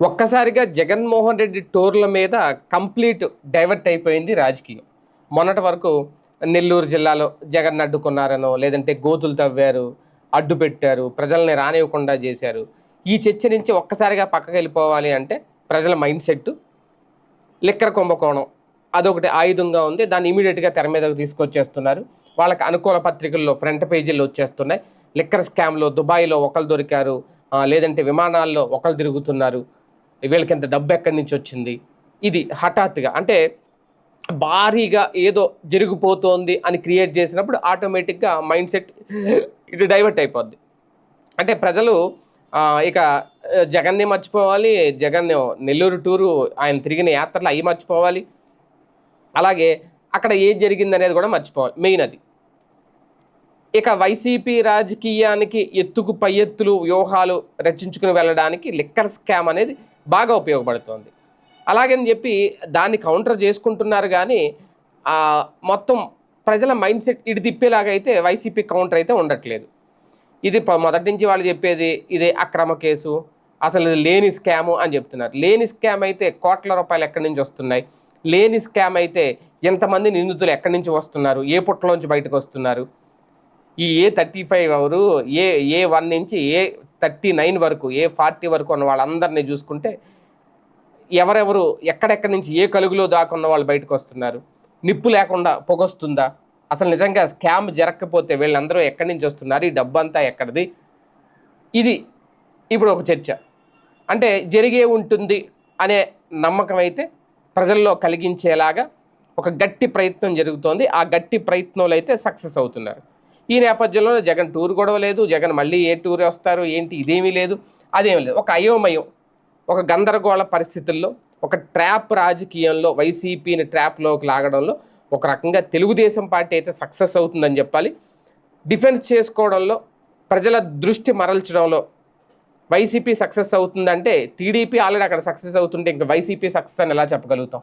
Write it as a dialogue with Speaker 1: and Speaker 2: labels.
Speaker 1: ఒక్కసారిగా జగన్మోహన్ రెడ్డి టూర్ల మీద complete divert అయిపోయింది రాజకీయం. మొన్నటి వరకు నెల్లూరు జిల్లాలో జగన్ అడ్డుకున్నారనో లేదంటే గోతులు తవ్వారు అడ్డు పెట్టారు ప్రజల్ని రానివ్వకుండా చేశారు. ఈ చర్చ నుంచి ఒక్కసారిగా పక్కకి వెళ్ళిపోవాలి అంటే ప్రజల మైండ్ సెట్ లిక్కర్ కుంభకోణం అదొకటి ఆయుధంగా ఉంది. దాన్ని ఇమీడియట్గా తెర మీదకు తీసుకొచ్చేస్తున్నారు. వాళ్ళకి అనుకూల పత్రికల్లో ఫ్రంట్ పేజీల్లో వచ్చేస్తున్నాయి. లిక్కర్ స్కామ్లో దుబాయ్లో ఒకళ్ళు దొరికారు. లేదంటే విమానాల్లో ఒకళ్ళు తిరుగుతున్నారు. వీళ్ళకి ఎంత డబ్బు ఎక్కడి నుంచి వచ్చింది? ఇది హఠాత్తుగా అంటే భారీగా ఏదో జరిగిపోతోంది అని క్రియేట్ చేసినప్పుడు ఆటోమేటిక్గా మైండ్ సెట్ ఇటు డైవర్ట్ అయిపోద్ది. అంటే ప్రజలు ఇక జగన్ని మర్చిపోవాలి జగన్ నెల్లూరు టూరు ఆయన తిరిగిన యాత్రలు అవి మర్చిపోవాలి. అలాగే అక్కడ ఏం జరిగింది అనేది కూడా మర్చిపోవాలి మెయిన్ అది. ఇక వైసీపీ రాజకీయానికి ఎత్తుకు పై ఎత్తులు వ్యూహాలు రచించుకుని వెళ్ళడానికి లిక్కర్ స్కామ్ అనేది బాగా ఉపయోగపడుతోంది. అలాగని చెప్పి దాన్ని కౌంటర్ చేసుకుంటున్నారు కానీ మొత్తం ప్రజల మైండ్ సెట్ ఇటు తిప్పేలాగా అయితే వైసీపీ కౌంటర్ అయితే ఉండట్లేదు. ఇది మొదటి నుంచి వాళ్ళు చెప్పేది ఇదే అక్రమ కేసు అసలు లేని స్కాము అని చెప్తున్నారు. లేని స్కామ్ అయితే కోట్ల రూపాయలు ఎక్కడి నుంచి వస్తున్నాయి? లేని స్కామ్ అయితే ఎంతమంది నిందితులు ఎక్కడి నుంచి వస్తున్నారు? ఏ పుట్టలోంచి బయటకు వస్తున్నారు? ఈ A thirty five hour A A one నుంచి ఏ థర్టీ నైన్ వరకు ఏ ఫార్టీ వరకు ఉన్న వాళ్ళందరినీ చూసుకుంటే ఎవరెవరు ఎక్కడెక్కడి నుంచి ఏ కలుగులో దాకున్న వాళ్ళు బయటకు వస్తున్నారు? నిప్పు లేకుండా పొగొస్తుందా? అసలు నిజంగా స్కామ్ జరగకపోతే వీళ్ళందరూ ఎక్కడి నుంచి వస్తున్నారు? ఈ డబ్బంతా ఎక్కడిది? ఇది ఇప్పుడు ఒక చర్చ. అంటే జరిగే ఉంటుంది అనే నమ్మకం అయితే ప్రజల్లో కలిగించేలాగా ఒక గట్టి ప్రయత్నం జరుగుతోంది. ఆ గట్టి ప్రయత్నంలో అయితే సక్సెస్ అవుతున్నారు. ఈ నేపథ్యంలో జగన్ టూర్ గొడవ లేదు జగన్ మళ్ళీ ఏ టూర్ వస్తారు ఏంటి ఇదేమీ లేదు అదేమీ లేదు. ఒక అయోమయం ఒక గందరగోళ పరిస్థితుల్లో ఒక ట్రాప్ రాజకీయంలో వైసీపీని ట్రాప్లోకి లాగడంలో ఒక రకంగా తెలుగుదేశం పార్టీ అయితే సక్సెస్ అవుతుందని చెప్పాలి. డిఫెన్స్ చేసుకోవడంలో ప్రజల దృష్టి మరల్చడంలో వైసీపీ సక్సెస్ అవుతుందంటే టీడీపీ ఆల్రెడీ అక్కడ సక్సెస్ అవుతుంటే ఇంకా వైసీపీ సక్సెస్ అని ఎలా చెప్పగలుగుతాం?